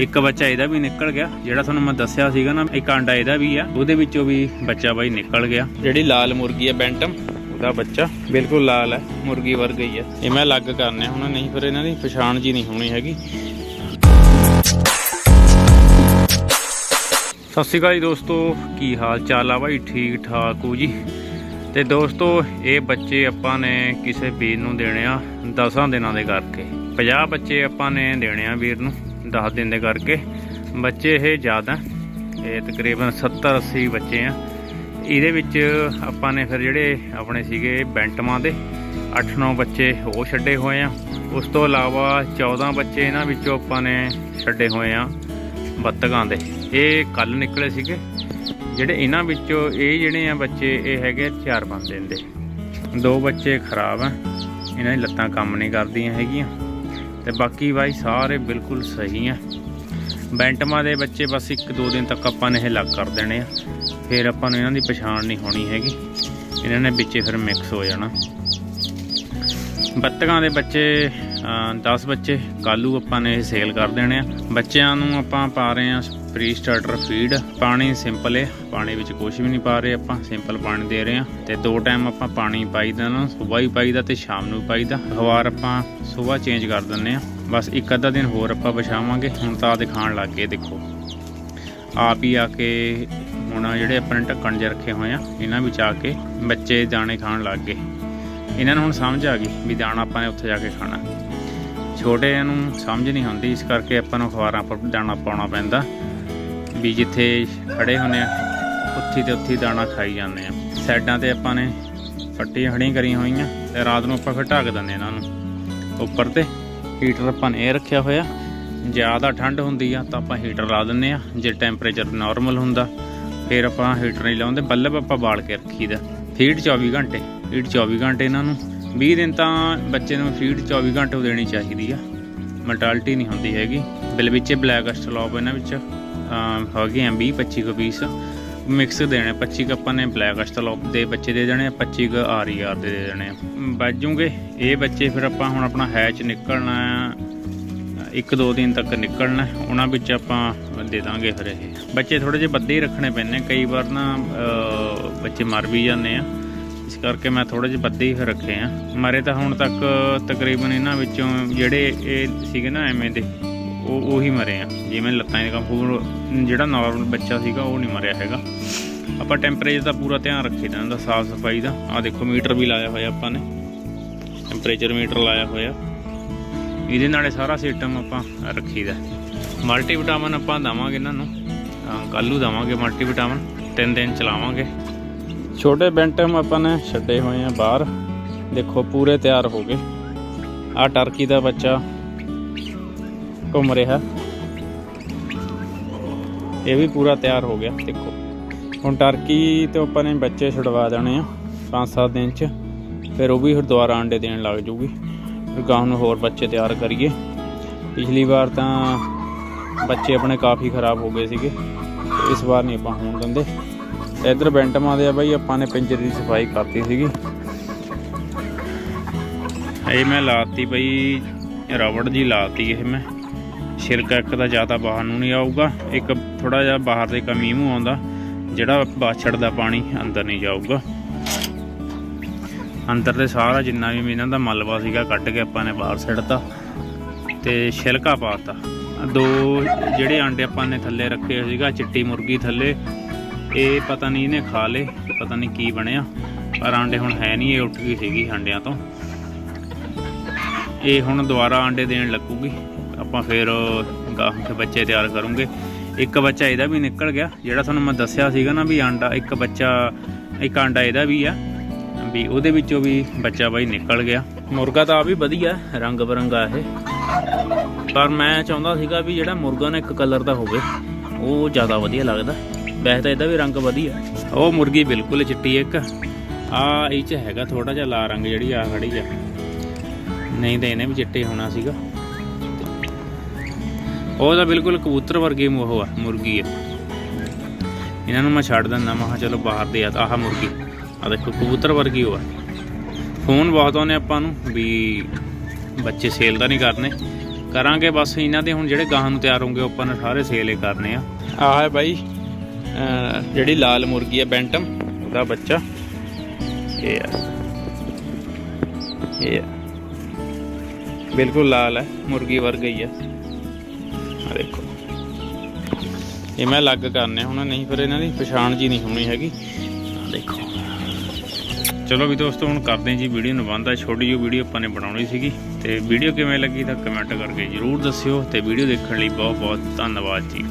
ਇੱਕ ਬੱਚਾ ਇਹਦਾ ਵੀ ਨਿਕਲ ਗਿਆ ਜਿਹੜਾ ਤੁਹਾਨੂੰ ਮੈਂ ਦੱਸਿਆ ਸੀਗਾ ਨਾ ਇੱਕ ਆਂਡਾ ਇਹਦਾ ਵੀ ਆ ਉਹਦੇ ਵਿੱਚੋਂ ਵੀ ਬੱਚਾ ਬਾਈ ਨਿਕਲ ਗਿਆ। ਜਿਹੜੀ ਲਾਲ ਮੁਰਗੀ ਹੈ ਬੈਂਟਮ ਉਹਦਾ ਬੱਚਾ ਬਿਲਕੁਲ ਲਾਲ ਹੈ ਮੁਰਗੀ ਵਰਗਾ ਹੀ ਹੈ ਇਹ ਮੈਂ ਅਲੱਗ ਕਰਨੇ ਹੁਣ ਨਹੀਂ ਫਿਰ ਇਹਨਾਂ ਦੀ ਪਛਾਣ ਜੀ ਨਹੀਂ ਹੋਣੀ ਹੈਗੀ। ਸਤਿ ਸ਼੍ਰੀ ਅਕਾਲ ਜੀ ਦੋਸਤੋ ਕੀ ਹਾਲ ਚਾਲ ਆ ਬਾਈ? ਠੀਕ ਠਾਕ ਹੋ ਜੀ? ਤੇ ਦੋਸਤੋ ਇਹ ਬੱਚੇ ਆਪਾਂ ਨੇ ਕਿਸੇ ਵੀਰ ਨੂੰ ਦੇਣੇ ਆ 10 ਦਿਨਾਂ ਦੇ ਕਰਕੇ। 50 ਬੱਚੇ ਆਪਾਂ ਨੇ ਦੇਣੇ ਆ ਵੀਰ ਨੂੰ। 10 ਦਿਨ ਦੇ ਕਰਕੇ। ਬੱਚੇ ਇਹ ਜ਼ਿਆਦਾ, ਇਹ ਤਕਰੀਬਨ 70 80 ਬੱਚੇ ਆ। ਇਹਦੇ ਵਿੱਚ ਆਪਾਂ ਨੇ ਫਿਰ ਜਿਹੜੇ ਆਪਣੇ ਸੀਗੇ ਬੈਂਟਮਾਂ ਦੇ 8-9 ਬੱਚੇ ਉਹ ਛੱਡੇ ਹੋਏ ਆ। ਉਸ ਤੋਂ ਇਲਾਵਾ 14 ਬੱਚੇ ਇਹਨਾਂ ਵਿੱਚੋਂ ਆਪਾਂ ਨੇ ਛੱਡੇ ਹੋਏ ਆ ਬੱਤਕਾਂ ਦੇ। ਇਹ ਕੱਲ ਨਿਕਲੇ ਸੀਗੇ। ਜਿਹੜੇ ਇਹਨਾਂ ਵਿੱਚੋਂ ਇਹ ਜਿਹੜੇ ਆ ਬੱਚੇ, ਇਹ ਹੈਗੇ ਚਾਰ ਬੰਦੇ ਦੇ। ਦੋ ਬੱਚੇ ਖਰਾਬ ਆ। ਇਹਨਾਂ ਦੀ ਲੱਤਾਂ ਕੰਮ ਨਹੀਂ ਕਰਦੀਆਂ ਹੈਗੀਆਂ। ਤੇ ਬਾਕੀ ਬਾਈ ਸਾਰੇ ਬਿਲਕੁਲ ਸਹੀ ਆ। ਬੈਂਟਮਾਂ ਦੇ ਬੱਚੇ ਬਸ ਇੱਕ ਦੋ ਦਿਨ ਤੱਕ ਆਪਾਂ ਨੇ ਇਹ ਲੱਗ ਕਰ ਦੇਣੇ ਆ। ਫਿਰ ਆਪਾਂ ਨੂੰ ਇਹਨਾਂ ਦੀ ਪਛਾਣ ਨਹੀਂ ਹੋਣੀ ਹੈਗੀ। ਇਹਨਾਂ ਨੇ ਵਿੱਚੇ ਫਿਰ ਮਿਕਸ ਹੋ ਜਾਣਾ। ਬੱਤਕਾਂ ਦੇ ਬੱਚੇ 10 ਬੱਚੇ ਕਾਲੂ ਆਪਾਂ ਨੇ ਇਹ ਸੇਲ ਕਰ ਦੇਣੇ ਆ। ਬੱਚਿਆਂ ਨੂੰ ਆਪਾਂ ਪਾ ਰਹੇ ਆ ਪ੍ਰੀ ਸਟਾਰਟਰ ਫੀਡ ਪਾਣੀ ਸਿੰਪਲ ਹੈ ਪਾਣੀ ਵਿੱਚ ਕੁਝ ਵੀ ਨਹੀਂ ਪਾ ਰਹੇ ਆਪਾਂ ਸਿੰਪਲ ਪਾਣੀ ਦੇ ਰਹੇ ਆ ਤੇ ਦੋ ਟਾਈਮ ਆਪਾਂ ਪਾਣੀ ਪਾਈਦਾ ਨਾ, ਸਵੇਰ ਹੀ ਪਾਈਦਾ ਤੇ ਸ਼ਾਮ ਨੂੰ ਵੀ ਪਾਈਦਾ ਹਵਾਰ ਆਪਾਂ ਸਵੇਰ ਚੇਂਜ ਕਰ ਦਿੰਨੇ ਆ ਬਸ ਇੱਕ ਅੱਧਾ ਦਿਨ ਹੋਰ ਆਪਾਂ ਵਿਛਾਵਾਂਗੇ। ਹੁਣ ਤਾਂ ਆਦੇ ਖਾਣ ਲੱਗ ਗਏ ਦੇਖੋ। ਆਪ ਹੀ ਆ ਕੇ ਹੁਣ ਜਿਹੜੇ ਆਪਣੇ ਢੱਕਣ ਜਿਹਾ ਰੱਖੇ ਹੋਏ ਆ, ਇਹਨਾਂ ਵਿੱਚ ਆ ਕੇ ਬੱਚੇ ਦਾਣੇ ਖਾਣ ਲੱਗ ਗਏ। ਇਹਨਾਂ ਨੂੰ ਹੁਣ ਸਮਝ ਆ ਗਈ ਵੀ ਦਾਣਾ ਆਪਾਂ ਨੇ ਉੱਥੇ ਜਾ ਕੇ ਖਾਣਾ। ਛੋਟਿਆਂ ਨੂੰ ਸਮਝ ਨਹੀਂ ਹੁੰਦੀ ਇਸ ਕਰਕੇ ਆਪਾਂ ਨੂੰ ਅਖਬਾਰਾਂ ਪਰ ਦਾਣਾ ਪਾਉਣਾ ਪੈਂਦਾ। ਵੀ ਜਿੱਥੇ ਖੜੇ ਹੁੰਨੇ ਆ, ਉੱਥੇ ਤੇ ਉੱਥੇ ਦਾਣਾ ਖਾਈ ਜਾਂਦੇ ਆ। ਸਾਈਡਾਂ ਤੇ ਆਪਾਂ ਨੇ ਫੱਟੀਆਂ ਖੜੀਆਂ ਕਰੀਆਂ ਹੋਈਆਂ, ਤੇ ਰਾਤ ਨੂੰ ਆਪਾਂ ਫਿਰ ਢੱਕ ਦਿੰਦੇ ਇਹਨਾਂ ਨੂੰ। ਉੱਪਰ ਤੇ ਹੀਟਰ ਆਪਾਂ ਨੇ ਇਹ ਰੱਖਿਆ ਹੋਇਆ। ਜ਼ਿਆਦਾ ਠੰਡ ਹੁੰਦੀ ਆ, ਤਾਂ ਆਪਾਂ ਹੀਟਰ ਲਾ ਦਿੰਦੇ ਆ ਜੇ ਟੈਂਪਰੇਚਰ ਨਾਰਮਲ ਹੁੰਦਾ, ਫਿਰ ਆਪਾਂ ਹੀਟਰ ਨਹੀਂ ਲਾਉਂਦੇ। ਬੱਲਬ ਆਪਾਂ ਬਾਲ ਕੇ ਰੱਖੀਦਾ। ਫੀਡ 24 ਘੰਟੇ ਫੀਡ 24 ਘੰਟੇ ਇਹਨਾਂ ਨੂੰ। 20 ਦਿਨ ਤਾਂ ਬੱਚੇ ਨੂੰ ਫੀਡ 24 ਘੰਟੇ ਦੇਣੀ ਚਾਹੀਦੀ ਆ। ਮੋਰਟੈਲਿਟੀ ਨਹੀਂ ਹੁੰਦੀ ਹੈਗੀ। ਬਿਲ ਵਿੱਚੇ ਬਲੈਕ ਅਸਟਲੋਪ ਇਹਨਾਂ ਵਿੱਚ ਅਮ ਹੈਗੇ ਆ 20 25 ਕੁ ਪੀਸ ਮਿਕਸ ਦੇਣੇ 25 ਕੁ ਆਪਾਂ ਨੇ ਬਲੈਕ ਅਸਟਲੋਪ ਦੇ ਬੱਚੇ ਦੇ ਦੇਣੇ ਆ 25 ਕੁ ਆਰਈਆਰ ਦੇ ਦੇ ਦੇਣੇ। ਆ ਬਾਜੂਗੇ ਇਹ ਬੱਚੇ ਫਿਰ ਆਪਾਂ ਹੁਣ ਆਪਣਾ ਹੈਚ ਨਿਕਲਣਾ ਇੱਕ ਦੋ ਦਿਨ ਤੱਕ ਨਿਕਲਣਾ। ਉਹਨਾਂ ਵਿੱਚ ਆਪਾਂ ਦੇ ਦਾਂਗੇ ਫਿਰ ਇਹ। ਬੱਚੇ ਥੋੜੇ ਜਿਹੇ ਬੱਦੇ ਹੀ ਰੱਖਣੇ ਪੈਂਦੇ ਕਈ ਵਾਰ ਨਾ ਬੱਚੇ ਮਰ ਵੀ ਜਾਂਦੇ ਆ। ਇਸ ਕਰਕੇ ਮੈਂ ਥੋੜੇ ਜਿਹੇ ਬੱਦੇ ਹੀ ਫਿਰ ਰੱਖੇ ਆ। ਮਾਰੇ ਤਾਂ ਹੁਣ ਤੱਕ ਤਕਰੀਬਨ ਇਹਨਾਂ ਵਿੱਚੋਂ ਜਿਹੜੇ ਇਹ ਸੀਗੇ ਨਾ ਐਵੇਂ ਦੇ, ਉਹ, ਉਹੀ ਮਰੇ ਆ। ਜਿਵੇਂ ਲੱਤਾਂ ਦੇ ਕੰਪੂਰ ਜਿਹੜਾ ਨਾਰਮਲ ਬੱਚਾ ਸੀਗਾ, ਉਹ ਨਹੀਂ ਮਰਿਆ ਹੈਗਾ। ਆਪਾਂ ਟੈਂਪਰੇਚਰ ਦਾ ਪੂਰਾ ਧਿਆਨ ਰੱਖੀਦਾ ਇਹਦਾ ਸਾਫ਼ ਸਫ਼ਾਈ ਦਾ। ਆ ਦੇਖੋ, ਮੀਟਰ ਵੀ ਲਾਇਆ ਹੋਇਆ ਆਪਾਂ ਨੇ। ਟੈਂਪਰੇਚਰ ਮੀਟਰ ਲਾਇਆ ਹੋਇਆ। ਇਹਦੇ ਨਾਲੇ ਸਾਰਾ ਸਿਸਟਮ ਆਪਾਂ ਰੱਖੀਦਾ ਮਲਟੀ ਵਿਟਾਮਿਨ ਆਪਾਂ ਦਵਾਂਗੇ ਇਹਨਾਂ ਨੂੰ। ਕੱਲੂ ਦਵਾਂਗੇ ਮਲਟੀ ਵਿਟਾਮਿਨ ਤਿੰਨ ਦਿਨ ਚਲਾਵਾਂਗੇ। ਛੋਟੇ ਬੈਂਟਮ ਆਪਾਂ ਨੇ ਛੱਡੇ ਹੋਏ ਆ ਬਾਹਰ। ਦੇਖੋ, ਪੂਰੇ ਤਿਆਰ ਹੋ ਗਏ। ਆ ਟਰਕੀ ਦਾ ਬੱਚਾ ਘੁੰਮ ਰਿਹਾ। ਇਹ ਵੀ ਪੂਰਾ ਤਿਆਰ ਹੋ ਗਿਆ, ਦੇਖੋ। ਹੁਣ ਟਰਕੀ ਤੋਂ ਆਪਾਂ ਨੇ ਬੱਚੇ ਛੁਡਵਾ ਦੇਣੇ ਆ 5-7 ਦਿਨ ਚ। ਫਿਰ ਉਹ ਵੀ ਫਿਰ ਦੁਬਾਰਾ ਆਂਡੇ ਦੇਣ ਲੱਗ ਜੂਗੀ। ਫਿਰ ਗਾਂ ਨੂੰ ਹੋਰ ਬੱਚੇ ਤਿਆਰ ਕਰੀਏ। ਪਿਛਲੀ ਵਾਰ ਤਾਂ ਬੱਚੇ ਆਪਣੇ ਕਾਫੀ ਖਰਾਬ ਹੋ ਗਏ ਸੀਗੇ। ਇਸ ਵਾਰ ਨਹੀਂ ਆਪਾਂ ਹੋਣ ਦਿੰਦੇ। ਇੱਧਰ ਬੈਂਟਮਾਂ ਦੇ ਆ ਬਾਈ, ਆਪਾਂ ਨੇ ਪਿੰਜਰੇ ਦੀ ਸਫ਼ਾਈ ਕਰਤੀ ਸੀਗੀ। ਇਹ ਮੈਂ ਲਾਤੀ ਬਈ, ਰਬੜ ਜੀ ਲਾਤੀ ਇਹ ਮੈਂ। ਛਿਲਕਾ ਇੱਕ ਦਾ ਜ਼ਿਆਦਾ ਬਾਹਰ ਨੂੰ ਨਹੀਂ ਆਊਗਾ, ਇੱਕ ਥੋੜਾ ਜਿਹਾ ਬਾਹਰ ਦੇ ਕਮੀ ਮੂੰਹ ਆਉਂਦਾ, ਜਿਹੜਾ ਬਾਛੜ ਦਾ ਪਾਣੀ ਅੰਦਰ ਨਹੀਂ ਜਾਊਗਾ। ਅੰਦਰ ਦੇ ਸਾਰਾ ਜਿੰਨਾ ਵੀ ਇਹਨਾਂ ਦਾ ਮਲਬਾ ਸੀਗਾ, ਕੱਢ ਕੇ ਆਪਾਂ ਨੇ ਬਾਹਰ ਸਿੱਟਤਾ ਤੇ ਛਿਲਕਾ ਪਾਤਾ। ਦੋ ਜਿਹੜੇ ਆਂਡੇ ਆਪਾਂ ਨੇ ਥੱਲੇ ਰੱਖੇ ਹੋਏ ਸੀਗਾ ਚਿੱਟੀ ਮੁਰਗੀ ਥੱਲੇ ਇਹ ਪਤਾ ਨਹੀਂ ਇਹਨੇ ਖਾ ਲੇ ਪਤਾ ਨਹੀਂ ਕੀ ਬਣਿਆ। ਪਰ ਆਂਡੇ ਹੁਣ ਹੈ ਨਹੀਂ, ਇਹ ਉੱਠ ਗਈ ਸੀਗੀ ਆਂਡਿਆਂ ਤੋਂ। ਇਹ ਹੁਣ ਦੁਬਾਰਾ ਆਂਡੇ ਦੇਣ ਲੱਗੂਗੀ। ਆਪਾਂ ਫਿਰ ਗਾਹ ਕੇ ਬੱਚੇ ਤਿਆਰ ਕਰੂੰਗੇ। ਇੱਕ ਬੱਚਾ ਇਹਦਾ ਵੀ ਨਿਕਲ ਗਿਆ, ਜਿਹੜਾ ਤੁਹਾਨੂੰ ਮੈਂ ਦੱਸਿਆ ਸੀਗਾ ਨਾ ਵੀ ਆਂਡਾ, ਇੱਕ ਬੱਚਾ, ਇੱਕ ਆਂਡਾ ਇਹਦਾ ਵੀ ਆ, ਵੀ ਉਹਦੇ ਵਿੱਚੋਂ ਵੀ ਬੱਚਾ ਬਾਈ ਨਿਕਲ ਗਿਆ। ਮੁਰਗਾ ਤਾਂ ਆ ਵੀ ਵਧੀਆ, ਰੰਗ ਬਰੰਗਾ ਇਹ। ਪਰ ਮੈਂ ਚਾਹੁੰਦਾ ਸੀਗਾ ਵੀ ਜਿਹੜਾ ਮੁਰਗਾ ਨਾ ਇੱਕ ਕਲਰ ਦਾ ਹੋਵੇ, ਉਹ ਜ਼ਿਆਦਾ ਵਧੀਆ ਲੱਗਦਾ। ਵੈਸੇ ਤਾਂ ਇਹਦਾ ਵੀ ਰੰਗ ਵਧੀਆ। ਉਹ ਮੁਰਗੀ ਬਿਲਕੁਲ ਚਿੱਟੀ ਇੱਕ। ਆ ਇਹ ਚ ਹੈਗਾ ਥੋੜਾ ਜਿਹਾ ਲਾ ਰੰਗ ਜਿਹੜੀ ਆ ਖੜੀ ਆ। ਨਹੀਂ ਤਾਂ ਇਹਨੇ ਵੀ ਚਿੱਟੇ ਹੋਣਾ ਸੀਗਾ। ਉਹ ਤਾਂ ਬਿਲਕੁਲ ਕਬੂਤਰ ਵਰਗੀ ਉਹ ਆ ਮੁਰਗੀ ਆ। ਇਹਨਾਂ ਨੂੰ ਮੈਂ ਛੱਡ ਦਿੰਦਾ ਮੈਂ ਕਿਹਾ ਚਲੋ ਬਾਹਰ ਦੇ ਆ ਆਹ ਮੁਰਗੀ। ਆ ਦੇਖੋ ਕਬੂਤਰ ਵਰਗੀ ਉਹ ਆ। ਫੋਨ ਬਹੁਤ ਆਉਂਦੇ ਆਪਾਂ ਨੂੰ ਵੀ ਬੱਚੇ ਸੇਲ ਤਾਂ ਨਹੀਂ ਕਰਨੇ। ਕਰਾਂਗੇ ਬਸ ਇਹਨਾਂ ਦੇ ਹੁਣ ਜਿਹੜੇ ਗਾਹਾਂ ਨੂੰ ਤਿਆਰ ਹੋਣਗੇ ਉਹ ਆਪਾਂ ਨੇ ਸਾਰੇ ਸੇਲ ਹੀ ਕਰਨੇ ਆ। ਆਹ ਹੈ ਬਾਈ। ਜਿਹੜੀ ਲਾਲ ਮੁਰਗੀ ਹੈ ਬੈਂਟਮ, ਉਹਦਾ ਬੱਚਾ। ਇਹ ਆ ਇਹ ਆ ਬਿਲਕੁਲ ਲਾਲ ਹੈ, ਮੁਰਗੀ ਵਰਗਾ ਹੀ ਆ ਆ ਦੇਖੋ। ਇਹ ਮੈਂ ਅਲੱਗ ਕਰਨੇ ਹੁਣ, ਨਹੀਂ ਫਿਰ ਇਹਨਾਂ ਦੀ ਪਛਾਣ ਜੀ ਨਹੀਂ ਹੋਣੀ ਹੈਗੀ। ਆ ਦੇਖੋ। ਚਲੋ ਵੀ ਦੋਸਤੋ, ਹੁਣ ਕਰਦੇ ਜੀ ਵੀਡੀਓ ਨੂੰ ਬੰਦ। ਆ ਛੋਟੀ ਜਿਹੀ ਵੀਡੀਓ ਆਪਾਂ ਨੇ ਬਣਾਉਣੀ ਸੀਗੀ। ਤੇ ਵੀਡੀਓ ਕਿਵੇਂ ਲੱਗੀ ਤਾਂ ਕਮੈਂਟ ਕਰਕੇ ਜਰੂਰ ਦੱਸਿਓ। ਤੇ ਵੀਡੀਓ ਦੇਖਣ ਲਈ ਬਹੁਤ ਬਹੁਤ ਧੰਨਵਾਦ ਜੀ।